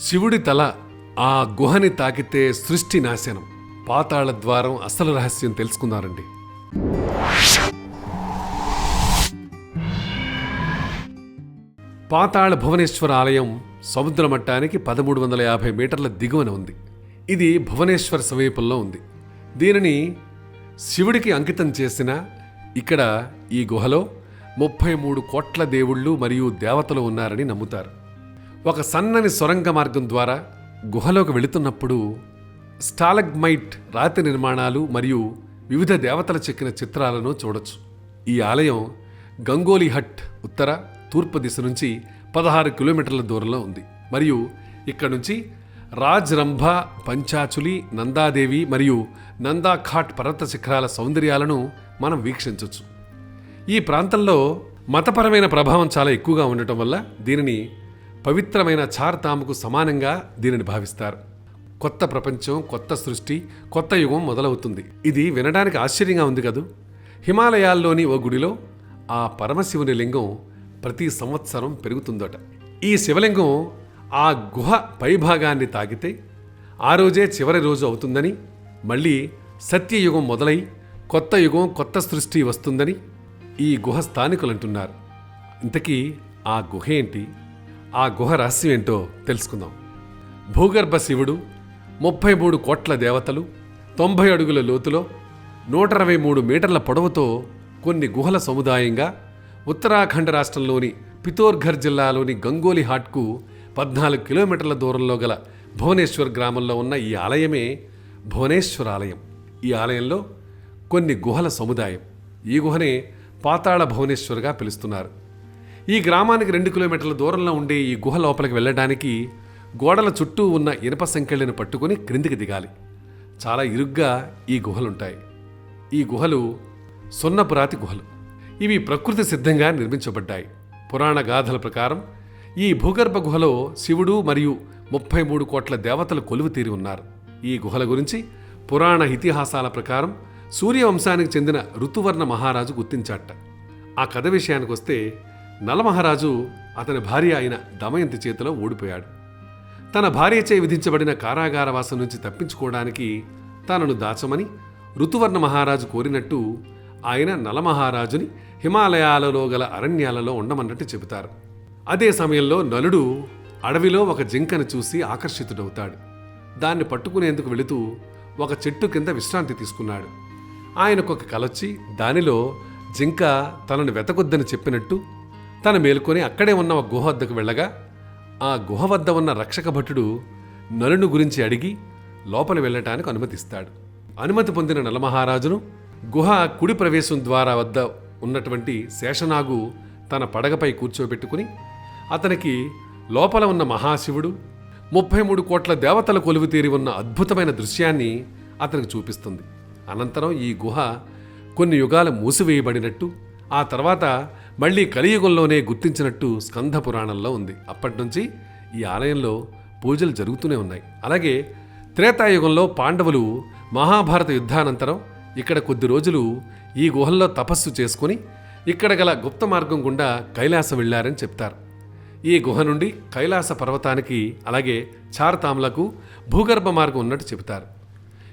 శివుడి తల ఆ గుహని తాకితే సృష్టి నాశనం. పాతాళ ద్వారం అసలు రహస్యం తెలుసుకున్నారండి పాతాళ భువనేశ్వర ఆలయం సముద్ర మట్టానికి పదమూడు వందల యాభై మీటర్ల దిగువన ఉంది. ఇది భువనేశ్వర సమీపంలో ఉంది. దీనిని శివుడికి అంకితం చేసిన ఇక్కడ ఈ గుహలో ముప్పై మూడు కోట్ల దేవుళ్ళు మరియు దేవతలు ఉన్నారని నమ్ముతారు. ఒక సన్నని సొరంగ మార్గం ద్వారా గుహలోకి వెళుతున్నప్పుడు స్టాలగ్మైట్ రాతి నిర్మాణాలు మరియు వివిధ దేవతల చెక్కిన చిత్రాలను చూడొచ్చు. ఈ ఆలయం గంగోలీహట్ ఉత్తర తూర్పు దిశ నుంచి పదహారు కిలోమీటర్ల దూరంలో ఉంది. మరియు ఇక్కడ నుంచి రాజ్ రంభ పంచాచులి నందాదేవి మరియు నందాఘాట్ పర్వత శిఖరాల సౌందర్యాలను మనం వీక్షించవచ్చు ఈ ప్రాంతంలో మతపరమైన ప్రభావం చాలా ఎక్కువగా ఉండటం వల్ల దీనిని పవిత్రమైన చార్తాముకు సమానంగా దీనిని భావిస్తారు. కొత్త ప్రపంచం కొత్త సృష్టి కొత్త యుగం మొదలవుతుంది. ఇది వినడానికి ఆశ్చర్యంగా ఉంది కదూ? హిమాలయాల్లోని ఓ గుడిలో ఆ పరమశివుని లింగం ప్రతి సంవత్సరం పెరుగుతుందట. ఈ శివలింగం ఆ గుహ పైభాగాన్ని తాకితే ఆ రోజే చివరి రోజు అవుతుందని మళ్ళీ సత్యయుగం మొదలై కొత్త యుగం కొత్త సృష్టి వస్తుందని ఈ గుహ స్థానికులు అంటున్నారు ఇంతకీ ఆ గుహ ఏంటి? ఆ గుహ రహస్యం ఏంటో తెలుసుకుందాం. భూగర్భ శివుడు ముప్పై మూడు కోట్ల దేవతలు తొంభై అడుగుల లోతులో నూట అరవై మూడు మీటర్ల పొడవుతో కొన్ని గుహల సముదాయంగా ఉత్తరాఖండ్ రాష్ట్రంలోని పితోర్ఘర్ జిల్లాలోని గంగోలి హాట్కు పద్నాలుగు కిలోమీటర్ల దూరంలో గల భువనేశ్వర్ గ్రామంలో ఉన్న ఈ ఆలయమే భువనేశ్వర ఆలయం ఈ ఆలయంలో కొన్ని గుహల సముదాయం. ఈ గుహనే పాతాళ భువనేశ్వర్గా పిలుస్తున్నారు. ఈ గ్రామానికి రెండు కిలోమీటర్ల దూరంలో ఉండే ఈ గుహ లోపలికి వెళ్ళడానికి గోడల చుట్టూ ఉన్న ఇనప సంకెళ్ళను పట్టుకుని క్రిందికి దిగాలి. చాలా ఇరుగ్గా ఈ గుహలుంటాయి. ఈ గుహలు సున్నపురాతి గుహలు. ఇవి ప్రకృతి సిద్ధంగా నిర్మించబడ్డాయి. పురాణ గాథల ప్రకారం ఈ భూగర్భ గుహలో శివుడు మరియు ముప్పై మూడు కోట్ల దేవతలు కొలువు తీరి ఉన్నారు. ఈ గుహల గురించి పురాణ ఇతిహాసాల ప్రకారం సూర్యవంశానికి చెందిన ఋతువర్ణ మహారాజు గుర్తించాట. ఆ కథ విషయానికి వస్తే నలమహారాజు అతని భార్య అయిన దమయంతి చేతిలో ఓడిపోయాడు. తన భార్యచే విధించబడిన కారాగారవాసం నుంచి తప్పించుకోవడానికి తనను దాచమని ఋతువర్ణ మహారాజు కోరినట్టు ఆయన నలమహారాజుని హిమాలయాలలో గల అరణ్యాలలో ఉండమన్నట్టు చెబుతారు. అదే సమయంలో నలుడు అడవిలో ఒక జింకను చూసి ఆకర్షితుడవుతాడు. దాన్ని పట్టుకునేందుకు వెళుతూ ఒక చెట్టు కింద విశ్రాంతి తీసుకున్నాడు. ఆయనకు ఒక కలొచ్చి దానిలో జింక తనను వెతకొద్దని చెప్పినట్టు తన మేలుకొని అక్కడే ఉన్న ఒక గుహ వద్దకు వెళ్ళగా ఆ గుహ వద్ద ఉన్న రక్షక భటుడు నలుని గురించి అడిగి లోపల వెళ్ళటానికి అనుమతిస్తాడు. అనుమతి పొందిన నలమహారాజును గుహ కుడి ప్రవేశం ద్వారా వద్ద ఉన్నటువంటి శేషనాగు తన పడగపై కూర్చోబెట్టుకుని అతనికి లోపల ఉన్న మహాశివుడు ముప్పై మూడు కోట్ల దేవతల కొలువు తీరి ఉన్న అద్భుతమైన దృశ్యాన్ని అతనికి చూపిస్తుంది. అనంతరం ఈ గుహ కొన్ని యుగాలు మూసివేయబడినట్టు ఆ తర్వాత మళ్ళీ కలియుగంలోనే గుర్తించినట్టు స్కంధ పురాణంలో ఉంది. అప్పటి నుంచి ఈ ఆలయంలో పూజలు జరుగుతూనే ఉన్నాయి. అలాగే త్రేతాయుగంలో పాండవులు మహాభారత యుద్ధానంతరం ఇక్కడ కొద్ది రోజులు ఈ గుహల్లో తపస్సు చేసుకుని ఇక్కడ గల గుప్త మార్గం గుండా కైలాసం వెళ్ళారని చెప్తారు. ఈ గుహ నుండి కైలాస పర్వతానికి అలాగే చార్ధామ్లకు భూగర్భ మార్గం ఉన్నట్టు చెబుతారు.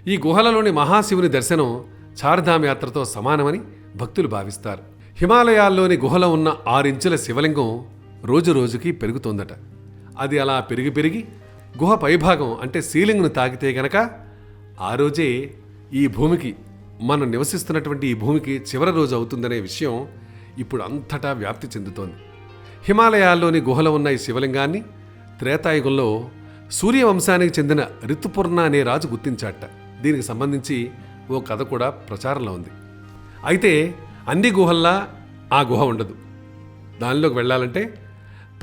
ఈ గుహలలోని మహాశివుని దర్శనం చార్ధామ్ యాత్రతో సమానమని భక్తులు భావిస్తారు. హిమాలయాల్లోని గుహలో ఉన్న ఆరించుల శివలింగం రోజు రోజుకి పెరుగుతోందట. అది అలా పెరిగి పెరిగి గుహ పైభాగం అంటే సీలింగ్ను తాకితే గనక ఆ రోజే ఈ భూమికి మనం నివసిస్తున్నటువంటి ఈ భూమికి చివరి రోజు అవుతుందనే విషయం ఇప్పుడు అంతటా వ్యాప్తి చెందుతోంది. హిమాలయాల్లోని గుహలో ఉన్న ఈ శివలింగాన్ని త్రేతాయుగంలో సూర్యవంశానికి చెందిన రితుపూర్ణ అనే రాజు గుర్తించాట దీనికి సంబంధించి ఓ కథ కూడా ప్రచారంలో ఉంది. అయితే అన్ని గుహల్లా ఆ గుహ ఉండదు. దానిలోకి వెళ్ళాలంటే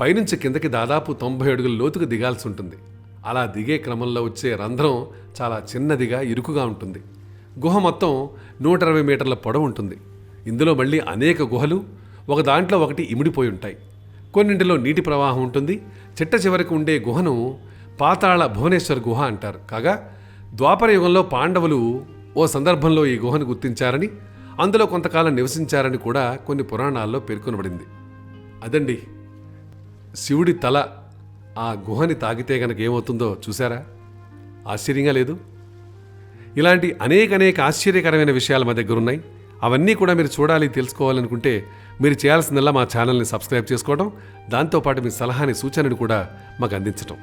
పైనుంచి కిందకి దాదాపు తొంభై అడుగుల లోతుకు దిగాల్సి ఉంటుంది. అలా దిగే క్రమంలో వచ్చే రంధ్రం చాలా చిన్నదిగా ఇరుకుగా ఉంటుంది. గుహ మొత్తం నూట అరవై మీటర్ల పొడవు ఉంటుంది. ఇందులో మళ్ళీ అనేక గుహలు ఒక దాంట్లో ఒకటి ఇమిడిపోయి ఉంటాయి. కొన్నింటిలో నీటి ప్రవాహం ఉంటుంది. చిట్ట చివరికి ఉండే గుహను పాతాళ భువనేశ్వర్ గుహ అంటారు. కాగా ద్వాపర యుగంలో పాండవులు ఓ సందర్భంలో ఈ గుహను గుర్తించారని అందులో కొంతకాలం నివసించారని కూడా కొన్ని పురాణాల్లో పేర్కొనబడింది. అదండి శివుడి తల ఆ గుహని తాగితే గనక ఏమవుతుందో చూసారా ఆశ్చర్యంగా లేదు? ఇలాంటి అనేక అనేక ఆశ్చర్యకరమైన విషయాలు మా దగ్గర ఉన్నాయి. అవన్నీ కూడా మీరు చూడాలి తెలుసుకోవాలనుకుంటే మీరు చేయాల్సిందల్లా మా ఛానల్ని సబ్స్క్రైబ్ చేసుకోవడం దాంతోపాటు మీ సలహాని సూచనని కూడా మాకు అందించటం.